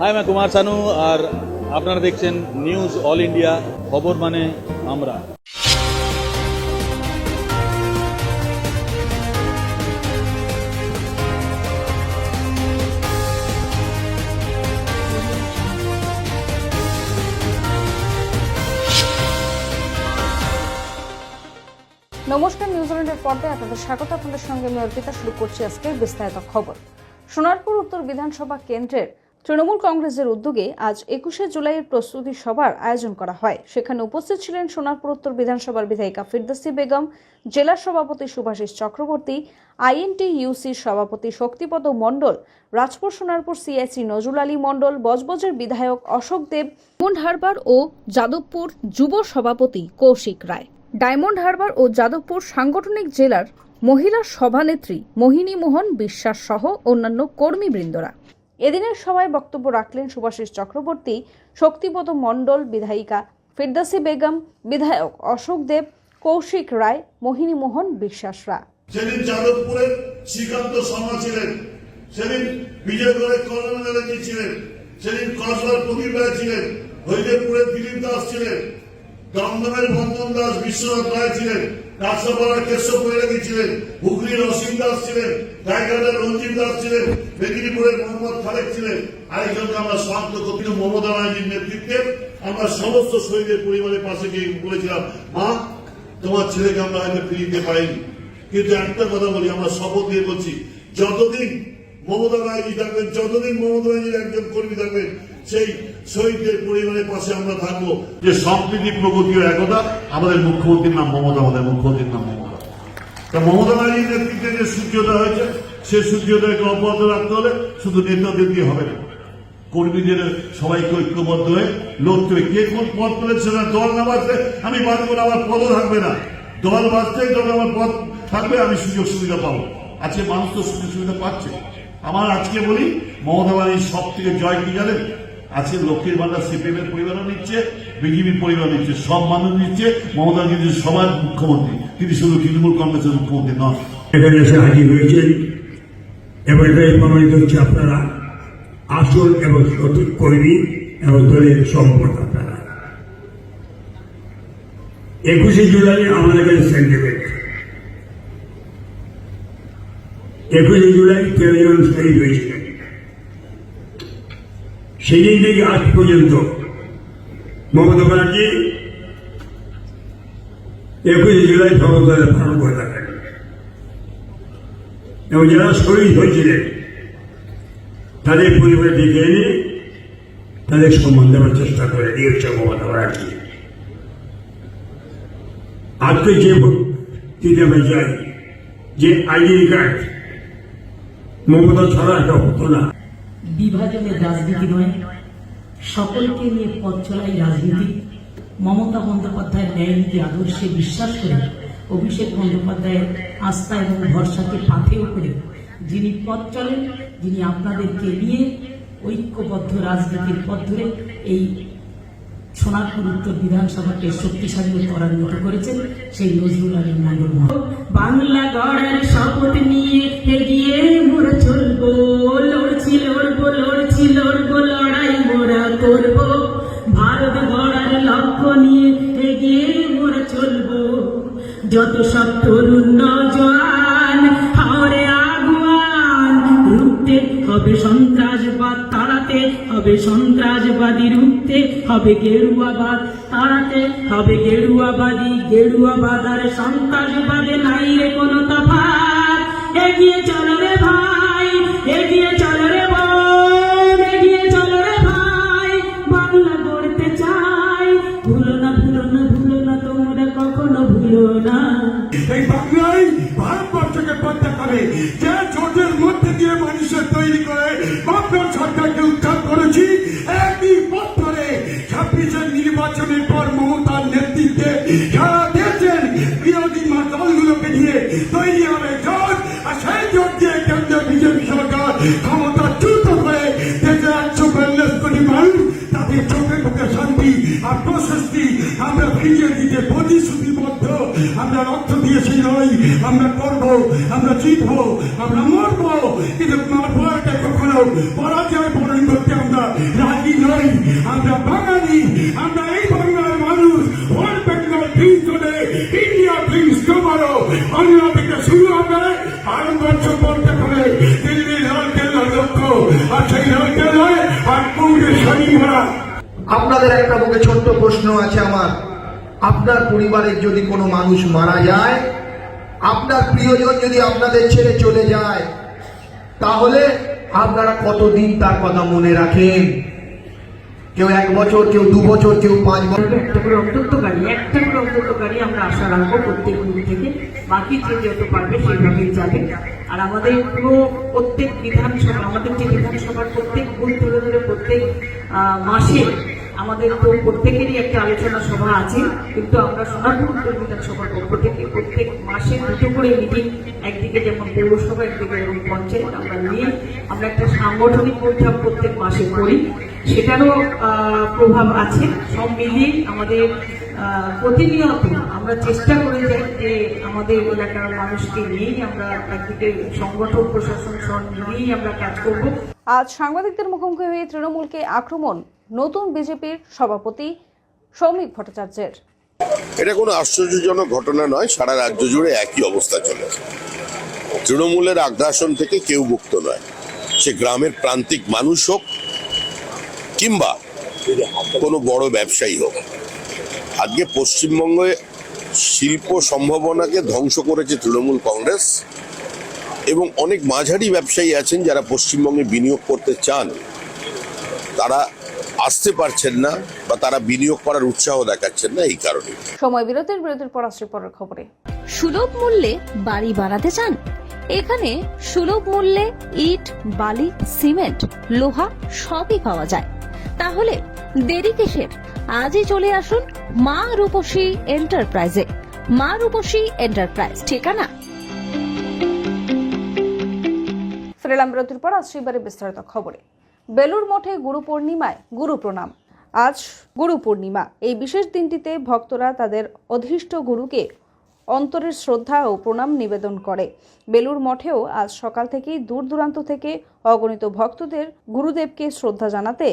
High আমি কুমার সানু আর আপনারা দেখছেন নিউজ অল ইন্ডিয়া খবর মানে আমরা নমস্কার নিউজিল্যান্ডের পর্দায় আপনাদের স্বাগত। আপনাদের সঙ্গে আমি অর্পিতা, শুরু করছি আজকের বিস্তারিত খবর। সোনারপুর উত্তর বিধানসভা কেন্দ্রের তৃণমূল কংগ্রেসের উদ্যোগে আজ একুশে জুলাইয়ের প্রস্তুতি সভার আয়োজন করা হয়। সেখানে উপস্থিত ছিলেন সোনারপুর উত্তর বিধানসভার বিধায়িকা ফিরদৌসি বেগম, জেলা সভাপতি সুভাষিস চক্রবর্তী আইএনটি ইউসির সভাপতি শক্তিপদ মণ্ডল, রাজপুর সোনারপুর সিআইসি নজরুল আলী মণ্ডল, বজবজের বিধায়ক অশোক দেব, ডায়মন্ড হারবার ও যাদবপুর যুব সভাপতি কৌশিক রায়। ডায়মন্ড হারবার ও যাদবপুর সাংগঠনিক জেলার মহিলা সভানেত্রী মোহিনী মোহন বিশ্বাস সহ অন্যান্য কর্মীবৃন্দরা। এদিনের সভায় বক্তব্য রাখলেন সুভাষিস চক্রবর্তী, শক্তিপদ মণ্ডল বিধায়িকা ফিরদাসি বেগম, বিধায়ক অশোক দেব, কৌশিক রায়, মোহিনী মোহন বিশ্বাসরা সেদিন যাদবপুরের শ্রীকান্ত শর্মা ছিলেন, সেদিন বিজয়গড়ের কর্ণন ছিলেন, সেদিন কসবার প্রদীপ রায় ছিলেন, হরিদেবপুরের দিলীপ দাস ছিলেন দমদমের বন্দন দাস বিশ্বনাথ রায় ছিলেন, রাজসভার কেশব বৈরাগী ছিলেন হুগলির অসীম দাস ছিলেন রায়গড়ের রঞ্জিত দাস ছিলেন, মেদিনীপুরের মোহাম্মদ খালেক ছিলেন। আরেকজনকে আমরা শান্ত কপিল মমতা ব্যানার্জির নেতৃত্বে আমরা সমস্ত শহীদের পরিবারের পাশে গিয়ে বলেছিলাম, মা, তোমার ছেলেকে আমরা হয়তো ফিরিয়ে দিতে পারিনি। কিন্তু একটা কথা বলি, আমরা শপথ দিয়ে বলছি, যতদিন মমতা ব্যানার্জি থাকবেন, যতদিন মমতা ব্যানার্জির একজন কর্মী থাকবেন, সেই শহীদদের পরিবারের পাশে আমরা থাকব। যে সম্প্রীতি প্রগতি ও একতা আমাদের মুখ্যমন্ত্রীর নাম মমতা, আমাদের মুখ্যমন্ত্রীর নাম মমতা। তা মমতা ব্যানার্জির নেতৃত্বে যে সূর্যোদয় হয়েছে, সেই সূর্যোদয়কে অব্যাহত রাখতে হলে শুধু নেতাদের দিয়ে হবে না। কর্মীদের সবাইকে ঐক্যবদ্ধ হয়ে লড়তে হবে। কে কোন পদ পেলেছে না, দল না বাঁচলে আমি বাঁচবো না, আমার পদও থাকবে না। দল বাঁচতেই তবে আমার পদ থাকবে, আমি সুযোগ সুবিধা পাবো। আজকে মানুষ তো সুযোগ সুবিধা পাচ্ছে। আমার আজকে বলি, মমতা ব্যানার্জির সব থেকে জয় কি জানেন? আজকে লক্ষ্মীর ভান্ডার সিপিএম এর পরিবারও নিচ্ছে বিজেপির পরিবার নিচ্ছে, সব মানুষ নিচ্ছে, মমতা ব্যানার্জি সবার মুখ্যমন্ত্রী। তিনি শুধু তৃণমূল কংগ্রেসের মুখ্যমন্ত্রী নন। এখানে এসে হাজির হয়েছেন। এবং এটাই প্রমাণিত হচ্ছে আপনারা, আসল এবং সঠিক কর্মী এবং দলের সম্পদ আপনারা একুশে জুলাই আমাদের কাছে সেন্টিমেন্ট একুশে জুলাই তেরো জন হয়েছিলেন সেদিন থেকে আজ পর্যন্ত মমতা ব্যানার্জি একুশে জুলাই সর্বদলের পালন করে থাকেন। এবং যারা শহীদ হয়েছিলেন তাদের পরিবারে ডেকে এনে তাদের সম্মান দেওয়ার চেষ্টা করে হচ্ছে মমতা ব্যানার্জি আজকে যে দিতে আমি যাই যে আইডেন্টি কার্ড মমতা ছাড়া এটা হতো না। বিভাজনের রাজনীতি নয়। সকলকে নিয়ে পথ চলাই রাজনীতি। মমতা বন্দ্যোপাধ্যায়ের ন্যায়নীতি আদর্শে বিশ্বাস করে অভিষেক বন্দ্যোপাধ্যায়ের আস্থা এবং ভরসাকে পাথেও করে যিনি পথ চলেন যিনি আপনাদেরকে নিয়ে ঐক্যবদ্ধ রাজনীতির পথ ধরে এই সোনারপুর উত্তর বিধানসভাকে শক্তিশালী ত্বরান্বিত করেছেন সেই নজরুল আলী মন্ডল বাংলা শপথ নিয়ে এগিয়ে মোরা চলবো, লড়ছি, লড়বো লড়ছি, লড়বো, লড়াই মোরা করব। ভারত গড়ার লক্ষ্য নিয়ে এগিয়ে মোরা চলবো। যত সব তরুণ নজওয়ান হাওড়ে আগুয়ান, রুখতে হবে সন্ত্রাসবাদ হবে সন্ত্রাসবাদী রুখতে, হবে গেরুয়াবাদ তাড়াতে হবে গেরুয়াবাদী গেরুয়াবাদ আর সন্ত্রাসবাদে নাই রে কোনো তফাৎ। এগিয়ে রে ভাই, এগিয়ে চলো রে বোন, এগিয়ে রে ভাই। বাংলা চাই। ভুলো না ভুলো না ভুলো না, তোমরা কখনো ভুলো না। এই বাংলায় ভারতবর্ষকে পদ্মা করে শান্তি আর প্রশস্তি আমরা ফিরিয়ে দিতে প্রতিশ্রুতিবদ্ধ। আমরা রক্ত দিয়েছি নয় আমরা করব, আমরা জিতবো, আমরা মরবো। কিন্তু মারবো এটা কখনো পরাজয় বরণ করতে আমরা রাজি নই। আমরা বাঙালি, আমরা এই বাংলার মানুষ। ওয়ার্ল্ড বেঙ্গল প্রিন্স হলে ইন্ডিয়া প্রিন্স টুমারো বাংলা আপনাদের একটা মুখে ছোট্ট প্রশ্ন আছে আমার। আপনার পরিবারের যদি কোনো মানুষ মারা যায়, আপনার প্রিয়জন যদি আপনাদের ছেড়ে চলে যায়, তাহলে আপনারা কতদিন তার কথা মনে রাখেন? কেউ এক বছর, কেউ দু বছর, কেউ পাঁচ বছর। একটা করে অন্তর্তকারী একটা করে অন্তর্তকারী আমরা আশা রাখব প্রত্যেক গ্রুপ থেকে। বাকি যে যত পারবে সেইভাবেই যাবে। আর আমাদের পুরো প্রত্যেক বিধানসভা, আমাদের যে বিধানসভার প্রত্যেক বুথ ধরে ধরে প্রত্যেক মাসে আমাদের তো প্রত্যেকেরই একটা আলোচনা সভা আছে, কিন্তু আমরা সোনারপুর উত্তর বিধানসভার পক্ষ থেকে প্রত্যেক মাসে দুটো করে মিটিং একদিকে যেমন পৌরসভা, একদিকে যেমন পঞ্চায়েত, আমরা নিয়ে আমরা একটা সাংগঠনিক বৈঠক প্রত্যেক মাসে করি। সেটারও প্রভাব আছে। সব মিলিয়ে আমাদের প্রতিনিয়ত আমরা চেষ্টা করে যাই যে আমাদের এলাকার মানুষকে নিয়েই আমরা একদিকে সংগঠন, প্রশাসন সব নিয়েই আমরা কাজ করব। আজ সাংবাদিকদের মুখোমুখি হয়ে তৃণমূলকে আক্রমণ নতুন বিজেপির সভাপতি সৌমিক ভট্টাচার্যের। এটা কোনো আশ্চর্যজনক ঘটনা নয়, সারা রাজ্য জুড়ে একই অবস্থা চলেছে। তৃণমূলের আগ্রাসন থেকে কেউ মুক্ত নয়। সে গ্রামের প্রান্তিক মানুষ হোক কিংবা কোনো বড় ব্যবসায়ী হোক। আজকে পশ্চিমবঙ্গে শিল্প সম্ভাবনাকে ধ্বংস করেছে তৃণমূল কংগ্রেস এবং অনেক মাঝারি ব্যবসায়ী আছেন যারা পশ্চিমবঙ্গে বিনিয়োগ করতে চান। তারা আসতে পারছেন না বা তারা বিনিয়োগ করার উৎসাহ দেখাচ্ছেন না এই কারণে। সময় বিরতির বিরতির পর আসছে পরের খবরে। সুলভ মূল্যে বাড়ি বানাতে চান? এখানে সুলভ মূল্যে ইট বালি সিমেন্ট লোহা সবই পাওয়া যায়। তাহলে দেরি কিসের? আজই চলে আসুন মা রূপসী এন্টারপ্রাইজে। মা রূপসী এন্টারপ্রাইজ ঠিকানা? ফিরেলাম বিরতির পর আসছে এবারে বিস্তারিত খবরে। বেলুর মঠে গুরু পূর্ণিমায় গুরু প্রণাম। আজ গুরু পূর্ণিমা। এই বিশেষ দিনটিতে ভক্তরা তাদের অধীষ্ট গুরুকে অন্তরের শ্রদ্ধা ও প্রণাম নিবেদন করে। বেলুর মঠেও আজ সকাল থেকেই দূর দূরান্ত থেকে অগণিত ভক্তদের গুরুদেবকে শ্রদ্ধা জানাতে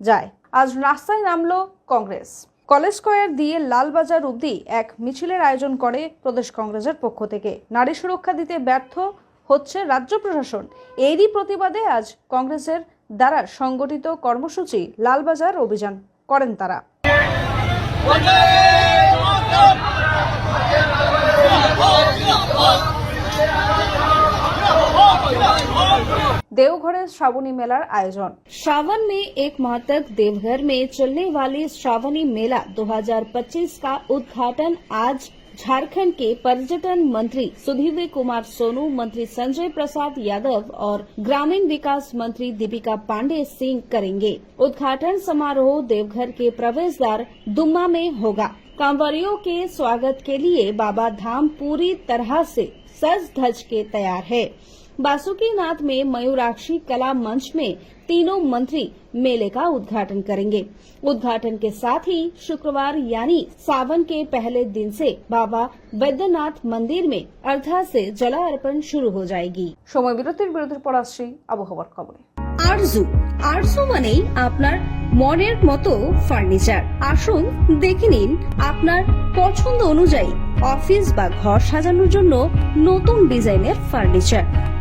যায়। আজ রাস্তায় নামল কংগ্রেস। কলেজ স্কোয়ার দিয়ে লালবাজার অবধি এক মিছিলের আয়োজন করে প্রদেশ কংগ্রেসের পক্ষ থেকে। নারী সুরক্ষা দিতে ব্যর্থ হচ্ছে রাজ্য প্রশাসন। এরই প্রতিবাদে আজ কংগ্রেসের দ্বারা সংগঠিত কর্মসূচি লালবাজার অভিযান করেন তারা देवघर श्रावणी मेला आयोजन श्रावण में एक माह तक देवघर में चलने वाले श्रावणी मेला 2025 का उद्घाटन आज झारखंड के पर्यटन मंत्री सुधीर कुमार सोनू, मंत्री संजय प्रसाद यादव और ग्रामीण विकास मंत्री दीपिका पांडे सिंह करेंगे। उद्घाटन समारोह देवघर के प्रवेश द्वार दुम्मा में होगा। कांवरियों के स्वागत के लिए बाबा धाम पूरी तरह से सज धज के तैयार है। बासुकीनाथ में मयूराक्षी कला मंच में तीनों मंत्री मेले का उद्घाटन करेंगे उद्घाटन के साथ ही शुक्रवार यानी सावन के पहले दिन से बाबा वैद्यनाथ मंदिर में अर्धा से जला अर्पण शुरू हो जाएगी সময় বিরতির বিরতির পর আসছি আবহাওয়ার খবরে আরজু আরজু মানেই আপনার মনের মতো ফার্নিচার আসুন দেখে নিন আপনার পছন্দ অনুযায়ী অফিস বা ঘর সাজানোর জন্য নতুন ডিজাইনের furniture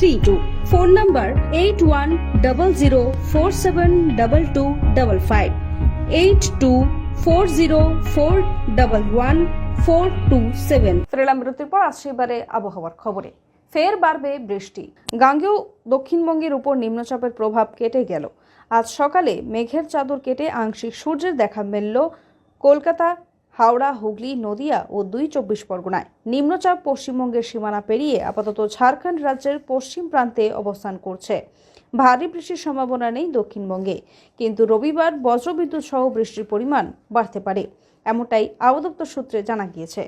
three two. Phone number eight one double zero four seven double two double five. Eight two four zero four double one four two seven. ফিরেলাম বিরতির পর আসছে এবারে আবহাওয়ার খবরে। ফের বাড়বে বৃষ্টি। গাঙ্গেয় দক্ষিণবঙ্গের উপর নিম্নচাপের প্রভাব কেটে গেল। আজ সকালে মেঘের চাদর কেটে আংশিক সূর্যের দেখা মিলল। কলকাতা হাওড়া, হুগলি, নদিয়া ও দুই চব্বিশ পরগনায়। নিম্নচাপ পশ্চিমবঙ্গের সীমানা পেরিয়ে আপাতত ঝাড়খণ্ড রাজ্যের পশ্চিম প্রান্তে অবস্থান করছে। ভারী বৃষ্টির সম্ভাবনা নেই দক্ষিণবঙ্গে, কিন্তু রবিবার বজ্রবিদ্যুৎ সহ বৃষ্টির পরিমাণ বাড়তে পারে, এমনটাই আবহাওয়া দপ্তর সূত্রে জানা গিয়েছে।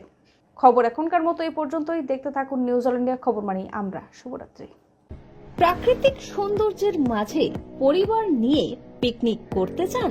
খবর এখনকার মতো এই পর্যন্তই। দেখতে থাকুন নিউজ অল ইন্ডিয়া খবর মানি আমরা, শুভরাত্রি। প্রাকৃতিক সৌন্দর্যের মাঝে পরিবার নিয়ে পিকনিক করতে চান?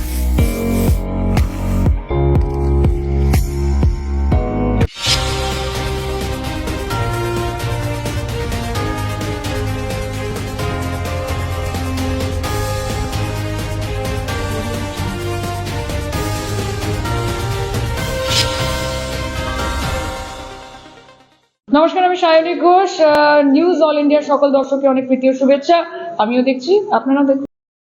নমস্কার, আমি সায়নী ঘোষ নিউজ অল ইন্ডিয়ার সকল দর্শককে অনেক প্রীতি শুভেচ্ছা। আমিও দেখছি, আপনারাও দেখুন।